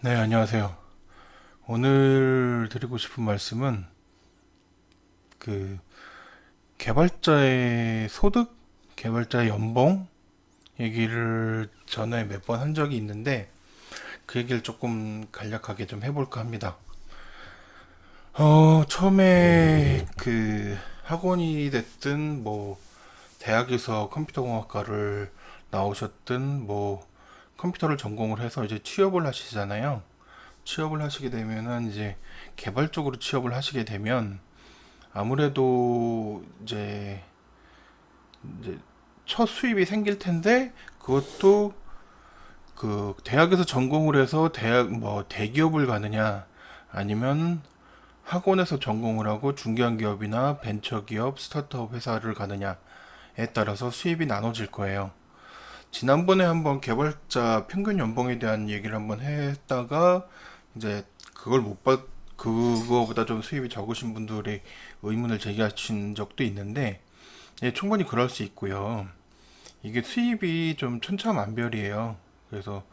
네, 안녕하세요. 오늘 드리고 싶은 말씀은 그 개발자의 소득, 개발자의 연봉 얘기를 전에 몇 번 한 적이 있는데 그 얘기를 조금 간략하게 좀 해볼까 합니다. 어, 처음에 그 학원이 됐든 뭐 대학에서 컴퓨터공학과를 나오셨든 뭐 컴퓨터를 전공을 해서 이제 취업을 하시잖아요. 취업을 하시게 되면은 이제 개발 쪽으로 취업을 하시게 되면 아무래도 이제 이제 첫 수입이 생길 텐데 그것도 그 대학에서 전공을 해서 대학 뭐 대기업을 가느냐 아니면 학원에서 전공을 하고 중견 기업이나 벤처 기업, 스타트업 회사를 가느냐에 따라서 수입이 나눠질 거예요. 지난번에 한번 개발자 평균 연봉에 대한 얘기를 한번 했다가 이제 그걸 못 받, 그거보다 좀 수입이 적으신 분들이 의문을 제기하신 적도 있는데, 예, 충분히 그럴 수 있고요. 이게 수입이 좀 천차만별이에요. 그래서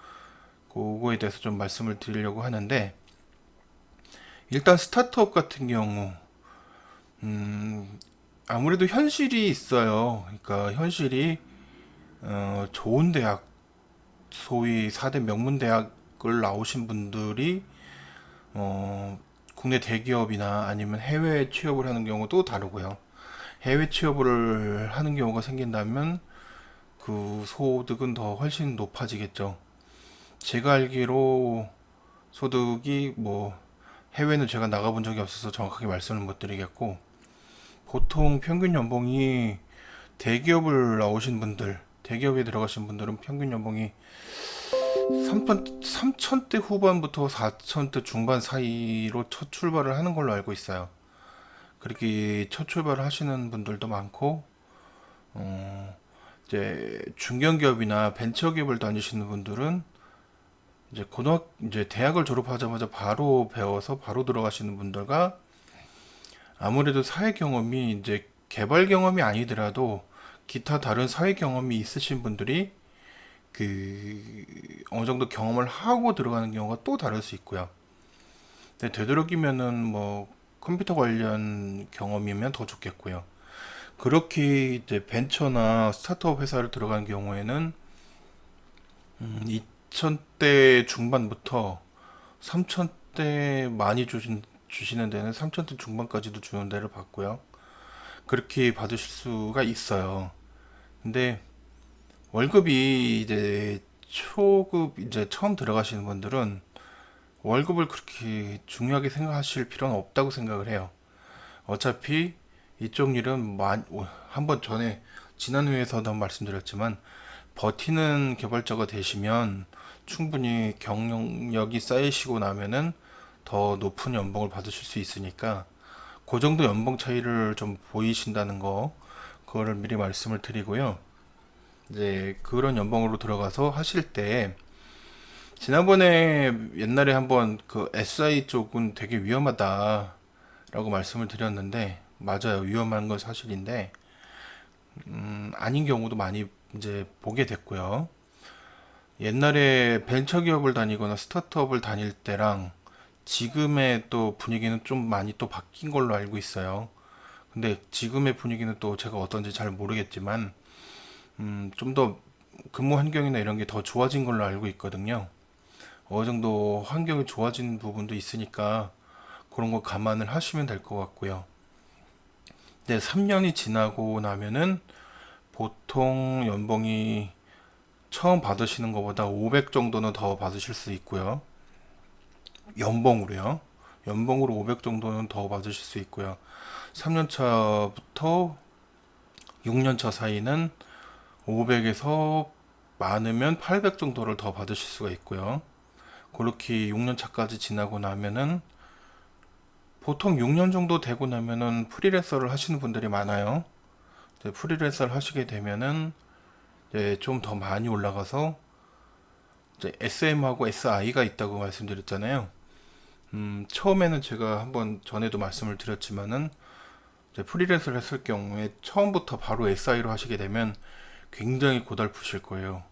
그거에 대해서 좀 말씀을 드리려고 하는데, 일단 스타트업 같은 경우, 음, 아무래도 현실이 있어요. 그러니까 현실이 어, 좋은 대학, 소위 4대 명문 대학을 나오신 분들이 어, 국내 대기업이나 아니면 해외 취업을 하는 경우도 다르고요. 해외 취업을 하는 경우가 생긴다면 그 소득은 더 훨씬 높아지겠죠. 제가 알기로 소득이 뭐 해외는 제가 나가본 적이 없어서 정확하게 말씀을 못 드리겠고 보통 평균 연봉이 대기업을 나오신 분들, 대기업에 들어가신 분들은 평균 연봉이 3천, 3천대 후반부터 4천대 중반 사이로 첫 출발을 하는 걸로 알고 있어요. 그렇게 첫 출발을 하시는 분들도 많고, 어, 이제 중견기업이나 벤처기업을 다니시는 분들은 이제 고등학, 이제 대학을 졸업하자마자 바로 배워서 바로 들어가시는 분들과 아무래도 사회 경험이 이제 개발 경험이 아니더라도 기타 다른 사회 경험이 있으신 분들이 그 어느 정도 경험을 하고 들어가는 경우가 또 다를 수 있고요. 근데 되도록이면은 뭐 컴퓨터 관련 경험이면 더 좋겠고요. 그렇게 이제 벤처나 스타트업 회사를 들어가는 경우에는 음, 2천대 중반부터 3천대 많이 주신, 주시는 데는 3천대 중반까지도 주는 데를 봤고요. 그렇게 받으실 수가 있어요. 근데 월급이 이제 초급 이제 처음 들어가시는 분들은 월급을 그렇게 중요하게 생각하실 필요는 없다고 생각을 해요. 어차피 이쪽 일은 한번 전에 지난 회에서도 말씀드렸지만 버티는 개발자가 되시면 충분히 경력이 쌓이시고 나면은 더 높은 연봉을 받으실 수 있으니까 그 정도 연봉 차이를 좀 보이신다는 거 그거를 미리 말씀을 드리고요. 이제 그런 연봉으로 들어가서 하실 때 지난번에 옛날에 한번 그 SI 쪽은 되게 위험하다라고 말씀을 드렸는데 맞아요. 위험한 건 사실인데 음, 아닌 경우도 많이 이제 보게 됐고요. 옛날에 벤처기업을 다니거나 스타트업을 다닐 때랑 지금의 또 분위기는 좀 많이 또 바뀐 걸로 알고 있어요. 근데 지금의 분위기는 또 제가 어떤지 잘 모르겠지만, 음, 좀 더 근무 환경이나 이런 게 더 좋아진 걸로 알고 있거든요. 어느 정도 환경이 좋아진 부분도 있으니까 그런 거 감안을 하시면 될 것 같고요. 근데 3년이 지나고 나면은 보통 연봉이 처음 받으시는 것보다 500 정도는 더 받으실 수 있고요. 연봉으로요. 연봉으로 500 정도는 더 받으실 수 있고요. 3년 차부터 6년 차 사이는 500에서 많으면 800 정도를 더 받으실 수가 있고요. 그렇게 6년 차까지 지나고 나면은 보통 6년 정도 되고 나면은 프리랜서를 하시는 분들이 많아요. 프리랜서를 하시게 되면은 좀 더 많이 올라가서 SM하고 SI가 있다고 말씀드렸잖아요. 음, 처음에는 제가 한번 전에도 말씀을 드렸지만은 프리랜서를 했을 경우에 처음부터 바로 SI로 하시게 되면 굉장히 고달프실 거예요.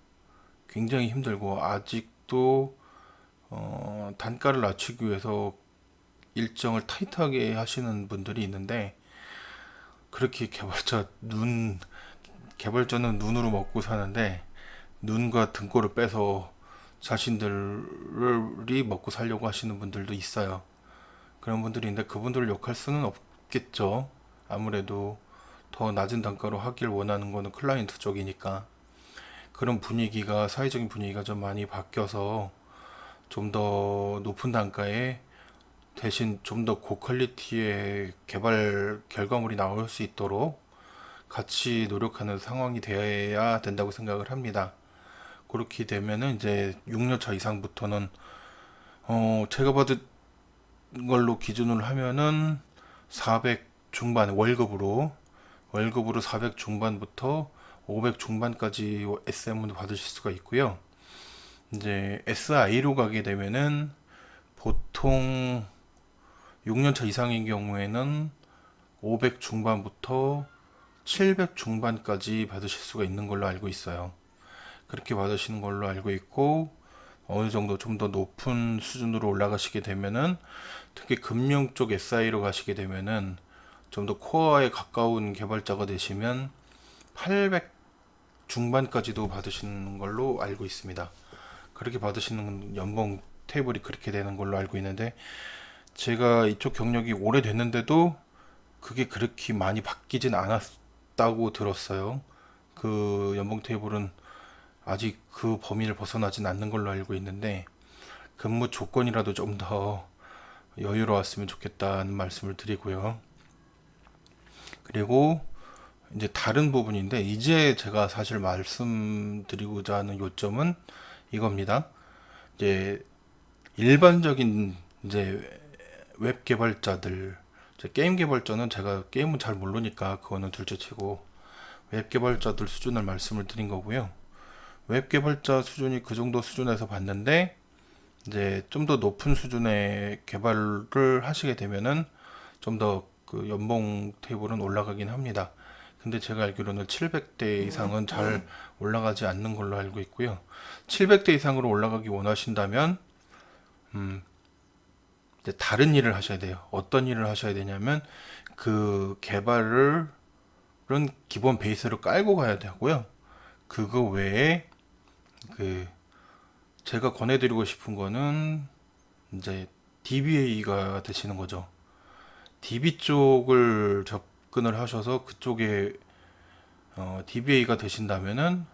굉장히 힘들고 아직도 어, 단가를 낮추기 위해서 일정을 타이트하게 하시는 분들이 있는데 그렇게 개발자 눈 개발자는 눈으로 먹고 사는데 눈과 등골을 빼서 자신들이 먹고 살려고 하시는 분들도 있어요. 그런 분들이 있는데 그분들을 욕할 수는 없겠죠. 아무래도 더 낮은 단가로 하길 원하는 거는 클라이언트 쪽이니까 그런 분위기가 사회적인 분위기가 좀 많이 바뀌어서 좀 더 높은 단가에 대신 좀 더 고퀄리티의 개발 결과물이 나올 수 있도록 같이 노력하는 상황이 되어야 된다고 생각을 합니다. 그렇게 되면은 이제 6년차 이상부터는 어 제가 받은 걸로 기준으로 하면은 400 중반 월급으로 월급으로 400 중반부터 500 중반까지 SM을 받으실 수가 있고요. 이제 SI로 가게 되면은 보통 6년차 이상인 경우에는 500 중반부터 700 중반까지 받으실 수가 있는 걸로 알고 있어요. 그렇게 받으시는 걸로 알고 있고 어느 정도 좀 더 높은 수준으로 올라가시게 되면은 특히 금융 쪽 SI로 가시게 되면은 좀 더 코어에 가까운 개발자가 되시면 800 중반까지도 받으시는 걸로 알고 있습니다. 그렇게 받으시는 연봉 테이블이 그렇게 되는 걸로 알고 있는데 제가 이쪽 경력이 오래됐는데도 그게 그렇게 많이 바뀌진 않았다고 들었어요. 그 연봉 테이블은 아직 그 범위를 벗어나진 않는 걸로 알고 있는데 근무 조건이라도 좀 더 여유로웠으면 좋겠다는 말씀을 드리고요. 그리고 이제 다른 부분인데 이제 제가 사실 말씀드리고자 하는 요점은 이겁니다. 이제 일반적인 이제 웹 개발자들, 게임 개발자는 제가 게임은 잘 모르니까 그거는 둘째치고 웹 개발자들 수준을 말씀을 드린 거고요. 웹 개발자 수준이 그 정도 수준에서 봤는데 이제 좀 더 높은 수준의 개발을 하시게 되면은 좀 더 그 연봉 테이블은 올라가긴 합니다. 근데 제가 알기로는 700대 이상은 잘 올라가지 않는 걸로 알고 있고요. 700대 이상으로 올라가기 원하신다면 음 이제 다른 일을 하셔야 돼요. 어떤 일을 하셔야 되냐면 그 개발을 은 기본 베이스를 깔고 가야 되고요. 그거 외에 그 제가 권해드리고 싶은 거는 이제 DBA가 되시는 거죠. DB 쪽을 접근을 하셔서 그쪽에 어, DBA가 되신다면은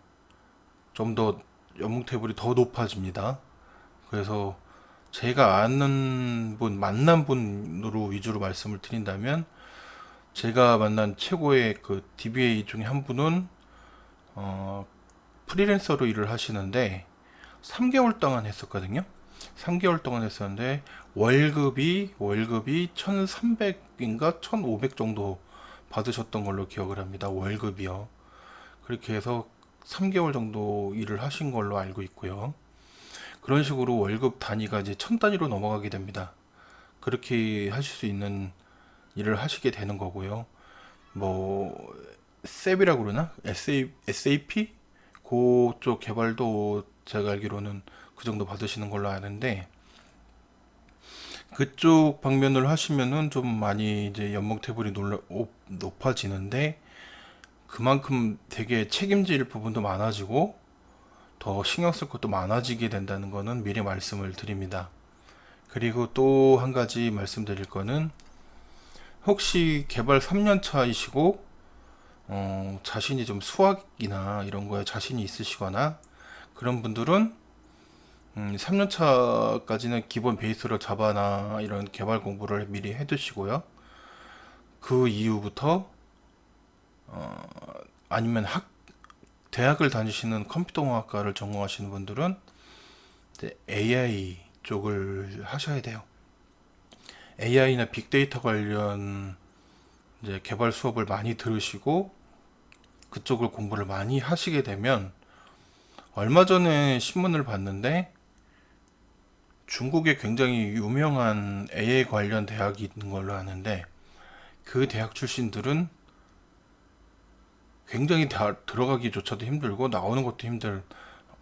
좀 더 연봉 테이블이 더 높아집니다. 그래서 제가 아는 분, 만난 분으로 위주로 말씀을 드린다면 제가 만난 최고의 그 DBA 중에 한 분은 어, 프리랜서로 일을 하시는데 3개월 동안 했었거든요. 3개월 동안 했었는데 월급이 월급이 1,300인가 1,500 정도 받으셨던 걸로 기억을 합니다. 월급이요. 그렇게 해서 3개월 정도 일을 하신 걸로 알고 있고요. 그런 식으로 월급 단위가 이제 천 단위로 넘어가게 됩니다. 그렇게 하실 수 있는 일을 하시게 되는 거고요. 뭐 셉이라고 그러나? SAP? 그쪽 개발도 제가 알기로는 그 정도 받으시는 걸로 아는데 그쪽 방면을 하시면은 좀 많이 이제 연봉 테이블이 높아지는데 그만큼 되게 책임질 부분도 많아지고 더 신경 쓸 것도 많아지게 된다는 거는 미리 말씀을 드립니다. 그리고 또 한 가지 말씀드릴 거는 혹시 개발 3년 차이시고 어, 자신이 좀 수학이나 이런 거에 자신이 있으시거나 그런 분들은 음, 3년 차까지는 기본 베이스로 자바나 이런 개발 공부를 미리 해두시고요. 그 이후부터 어, 아니면 학 대학을 다니시는 컴퓨터공학과를 전공하시는 분들은 AI 쪽을 하셔야 돼요. AI나 빅데이터 관련 이제 개발 수업을 많이 들으시고 그쪽을 공부를 많이 하시게 되면 얼마 전에 신문을 봤는데 중국에 굉장히 유명한 AI 관련 대학이 있는 걸로 아는데 그 대학 출신들은 굉장히 다 들어가기조차도 힘들고 나오는 것도 힘들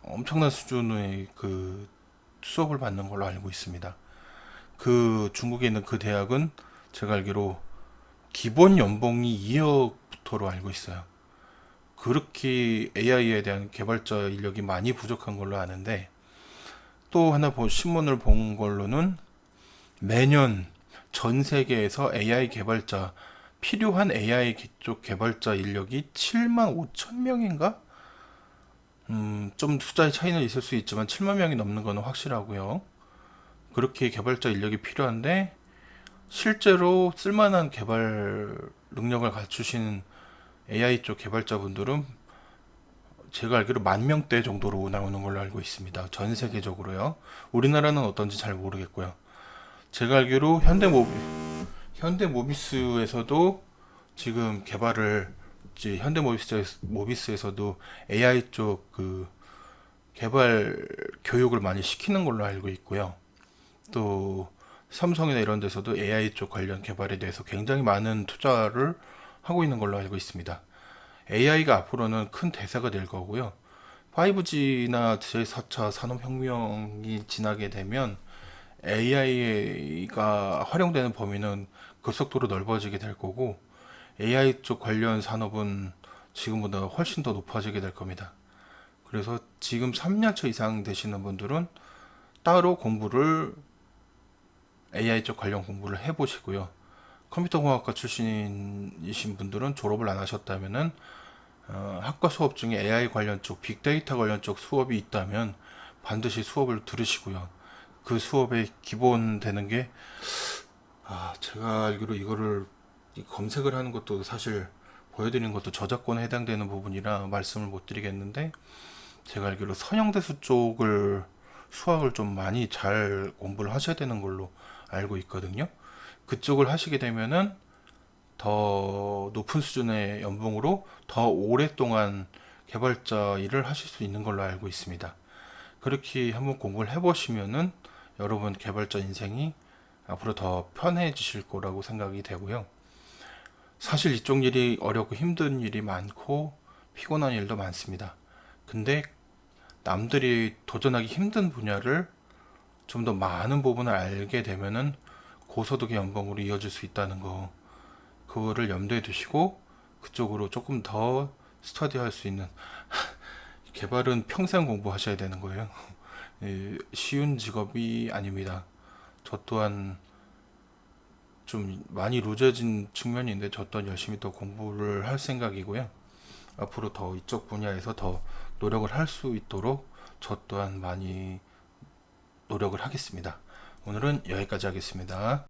엄청난 수준의 그 수업을 받는 걸로 알고 있습니다. 그 중국에 있는 그 대학은 제가 알기로 기본 연봉이 2억부터로 알고 있어요. 그렇게 AI에 대한 개발자 인력이 많이 부족한 걸로 아는데 또 하나 보- 신문을 본 걸로는 매년 전 세계에서 AI 개발자 필요한 AI 쪽 개발자 인력이 7만 5천 명인가? 음, 좀 숫자의 차이는 있을 수 있지만 7만 명이 넘는 거는 확실하고요. 그렇게 개발자 인력이 필요한데 실제로 쓸만한 개발 능력을 갖추신 AI 쪽 개발자분들은 제가 알기로 만 명대 정도로 나오는 걸로 알고 있습니다. 전 세계적으로요. 우리나라는 어떤지 잘 모르겠고요. 제가 알기로 현대모비, 현대모비스에서도 지금 개발을 현대모비스 모비스에서도 AI 쪽 그 개발 교육을 많이 시키는 걸로 알고 있고요. 또 삼성이나 이런 데서도 AI 쪽 관련 개발에 대해서 굉장히 많은 투자를 하고 있는 걸로 알고 있습니다. AI가 앞으로는 큰 대세가 될 거고요. 5G나 제4차 산업혁명이 지나게 되면 AI가 활용되는 범위는 급속도로 넓어지게 될 거고 AI 쪽 관련 산업은 지금보다 훨씬 더 높아지게 될 겁니다. 그래서 지금 3년차 이상 되시는 분들은 따로 공부를 AI 쪽 관련 공부를 해보시고요. 컴퓨터 공학과 출신이신 분들은 졸업을 안 하셨다면은 어, 학과 수업 중에 AI 관련 쪽, 빅데이터 관련 쪽 수업이 있다면 반드시 수업을 들으시고요. 그 수업의 기본 되는 게 아, 제가 알기로 이거를 이 검색을 하는 것도 사실 보여드리는 것도 저작권에 해당되는 부분이라 말씀을 못 드리겠는데 제가 알기로 선형대수 쪽을 수학을 좀 많이 잘 공부를 하셔야 되는 걸로 알고 있거든요. 그쪽을 하시게 되면은 더 높은 수준의 연봉으로 더 오랫동안 개발자 일을 하실 수 있는 걸로 알고 있습니다. 그렇게 한번 공부를 해보시면은 여러분 개발자 인생이 앞으로 더 편해지실 거라고 생각이 되고요. 사실 이쪽 일이 어렵고 힘든 일이 많고 피곤한 일도 많습니다. 근데 남들이 도전하기 힘든 분야를 좀 더 많은 부분을 알게 되면은 고소득의 연봉으로 이어질 수 있다는 거 그거를 염두에 두시고 그쪽으로 조금 더 스터디할 수 있는 개발은 평생 공부하셔야 되는 거예요. 예, 쉬운 직업이 아닙니다. 저 또한 좀 많이 루저진 측면인데 저 또한 열심히 더 공부를 할 생각이고요. 앞으로 더 이쪽 분야에서 더 노력을 할 수 있도록 저 또한 많이 노력을 하겠습니다. 오늘은 여기까지 하겠습니다.